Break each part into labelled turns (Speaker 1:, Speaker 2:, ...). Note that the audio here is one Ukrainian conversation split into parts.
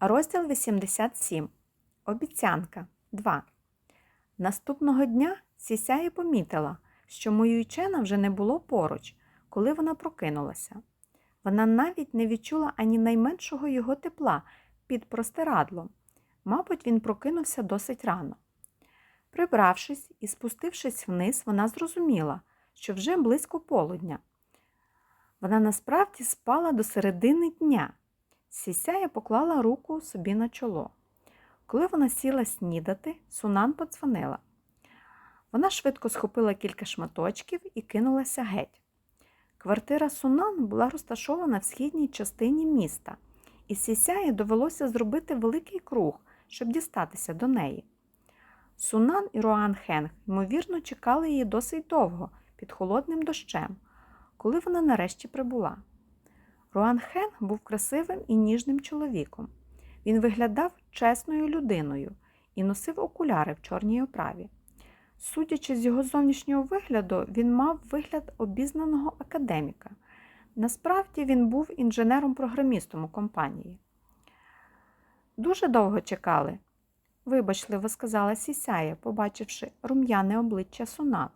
Speaker 1: Розділ 87. Обіцянка 2. Наступного дня Сісяї помітила, що Моюйчена вже не було поруч, коли вона прокинулася. Вона навіть не відчула ані найменшого його тепла під простирадлом. Мабуть, він прокинувся досить рано. Прибравшись і спустившись вниз, вона зрозуміла, що вже близько полудня. Вона насправді спала до середини дня. Сісяя поклала руку собі на чоло. Коли вона сіла снідати, Сунан подзвонила. Вона швидко схопила кілька шматочків і кинулася геть. Квартира Сунан була розташована в східній частині міста, і Сісяї довелося зробити великий круг, щоб дістатися до неї. Сунан і Роан Хенг, ймовірно, чекали її досить довго під холодним дощем, коли вона нарешті прибула. Руан Хен був красивим і ніжним чоловіком. Він виглядав чесною людиною і носив окуляри в чорній оправі. Судячи з його зовнішнього вигляду, він мав вигляд обізнаного академіка. Насправді він був інженером-програмістом у компанії. Дуже довго чекали, вибачливо сказала Сісяя, побачивши рум'яне обличчя Сунан.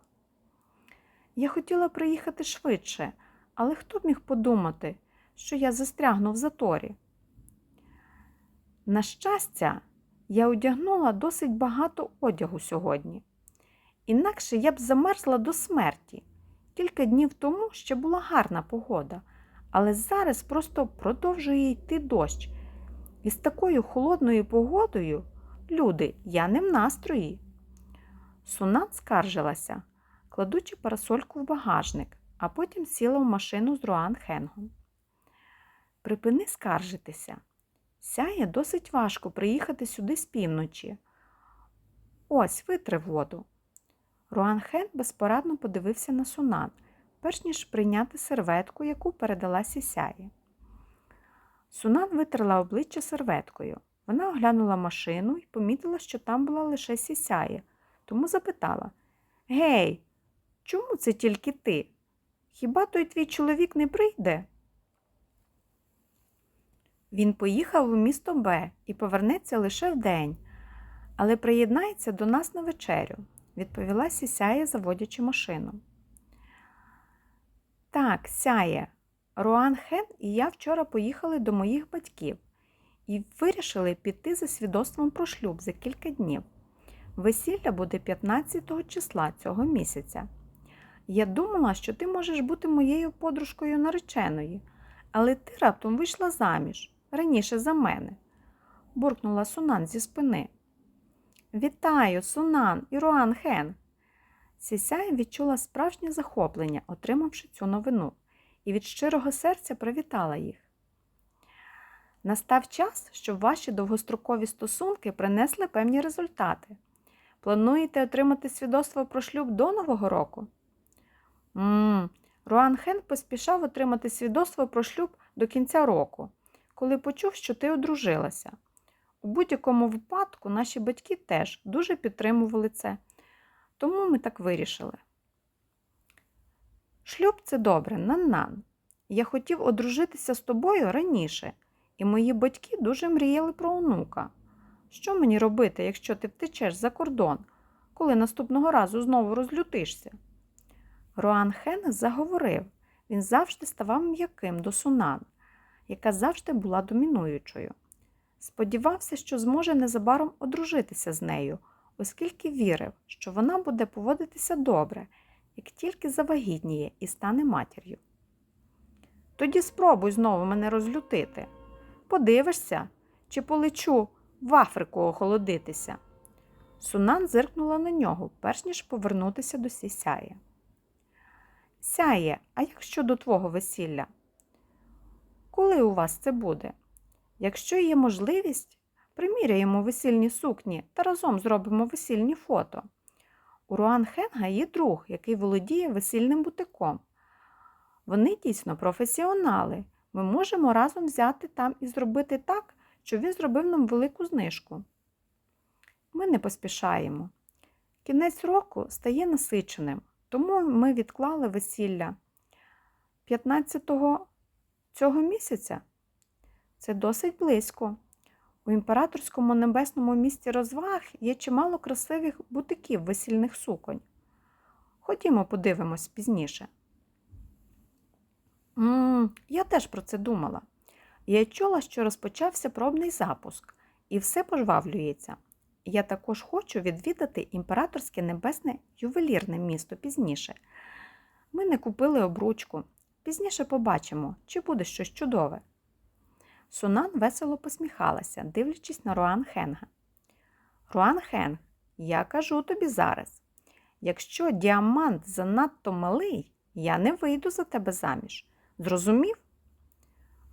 Speaker 1: Я хотіла приїхати швидше, але хто б міг подумати, що я застрягну в заторі. На щастя, я одягнула досить багато одягу сьогодні. Інакше я б замерзла до смерті. Кілька днів тому ще була гарна погода, але зараз просто продовжує йти дощ. І з такою холодною погодою, люди, я не в настрої. Сунан скаржилася, кладучи парасольку в багажник, а потім сіла в машину з Руан Хенгом. Припини скаржитися. Сяє досить важко приїхати сюди з півночі. Ось витри воду. Руан Хен безпорадно подивився на Сунан, перш ніж прийняти серветку, яку передала Сісяї. Сунан витерла обличчя серветкою. Вона оглянула машину і помітила, що там була лише Сісяє, тому запитала Гей, чому це тільки ти? Хіба той твій чоловік не прийде? Він поїхав у місто Б і повернеться лише вдень, але приєднається до нас на вечерю, відповіла Сісяє, заводячи машину. Так, сяє. Руан Хен і я вчора поїхали до моїх батьків і вирішили піти за свідоцтвом про шлюб за кілька днів. Весілля буде 15 числа цього місяця. Я думала, що ти можеш бути моєю подружкою нареченої, але ти раптом вийшла заміж раніше за мене, буркнула Сунан зі спини. Вітаю, Сунан і Руан Хен. Сісяй відчула справжнє захоплення, отримавши цю новину, і від щирого серця привітала їх. Настав час, щоб ваші довгострокові стосунки принесли певні результати. Плануєте отримати свідоцтво про шлюб до Нового року? Ммм, Руан Хен поспішав отримати свідоцтво про шлюб до кінця року, коли почув, що ти одружилася. У будь-якому випадку наші батьки теж дуже підтримували це, тому ми так вирішили. Шлюб це добре, нан-нан. Я хотів одружитися з тобою раніше, і мої батьки дуже мріяли про онука. Що мені робити, якщо ти втечеш за кордон, коли наступного разу знову розлютишся? Руан Хен заговорив, він завжди ставав м'яким до Сунан, яка завжди була домінуючою. Сподівався, що зможе незабаром одружитися з нею, оскільки вірив, що вона буде поводитися добре, як тільки завагітніє і стане матір'ю. Тоді спробуй знову мене розлютити. Подивишся, чи полечу в Африку охолодитися. Сунан зиркнула на нього, перш ніж повернутися до сісяє. Сяє, а як щодо твого весілля? Коли у вас це буде? Якщо є можливість, приміряємо весільні сукні та разом зробимо весільні фото. У Руан Хенга є друг, який володіє весільним бутиком. Вони дійсно професіонали. Ми можемо разом взяти там і зробити так, щоб він зробив нам велику знижку. Ми не поспішаємо. Кінець року стає насиченим, тому ми відклали весілля 15-го цього місяця. Це досить близько. У імператорському небесному місті розваг є чимало красивих бутиків весільних суконь. Ходімо, подивимось пізніше. м я теж про це думала. Я чула, що розпочався пробний запуск, і все пожвавлюється. Я також хочу відвідати імператорське небесне ювелірне місто пізніше. Ми не купили обручку. Пізніше побачимо, чи буде щось чудове. Сунан весело посміхалася, дивлячись на Руан Хенга. Руан Хенг, я кажу тобі зараз, якщо діамант занадто малий, я не вийду за тебе заміж. Зрозумів?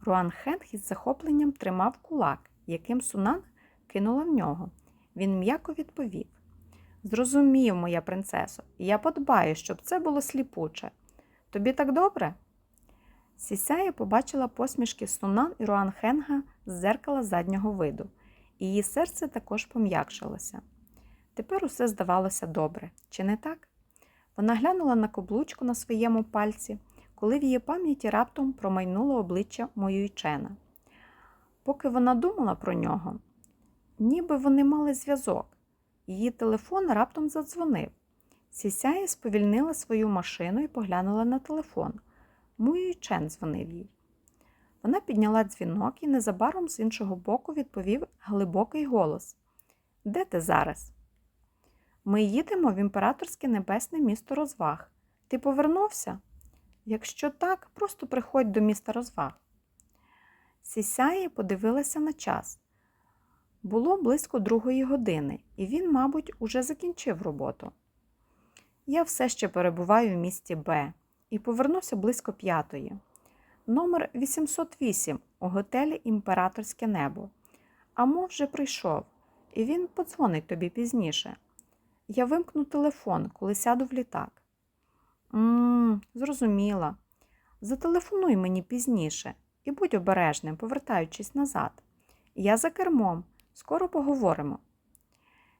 Speaker 1: Руан Хенг із захопленням тримав кулак, яким Сунан кинула в нього. Він м'яко відповів: Зрозумів, моя принцесо, я подбаю, щоб це було сліпуче. Тобі так добре? Сісяя побачила посмішки Сунан і Руан Хенга з зеркала заднього виду, її серце також пом'якшилося. Тепер усе здавалося добре, чи не так? Вона глянула на каблучку на своєму пальці, коли в її пам'яті раптом промайнуло обличчя Моюйчена. Поки вона думала про нього, ніби вони мали зв'язок. Її телефон раптом задзвонив. Сісяя сповільнила свою машину і поглянула на телефон. Муй Чен дзвонив їй. Вона підняла дзвінок і незабаром з іншого боку відповів глибокий голос: Де ти зараз? Ми їдемо в імператорське небесне місто розваг. Ти повернувся? Якщо так, просто приходь до міста розваг. Сісяї подивилася на час. Було близько другої години, і він, мабуть, уже закінчив роботу. Я все ще перебуваю в місті Б і повернуся близько п'ятої. Номер 808 у готелі Імператорське небо. Амо вже прийшов, і він подзвонить тобі пізніше. Я вимкну телефон, коли сяду в літак. Мм, зрозуміла. Зателефонуй мені пізніше і будь обережним, повертаючись назад. Я за кермом, скоро поговоримо.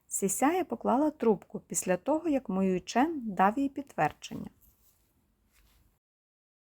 Speaker 1: Сісяя поклала трубку після того, як Моюйчен дав їй підтвердження.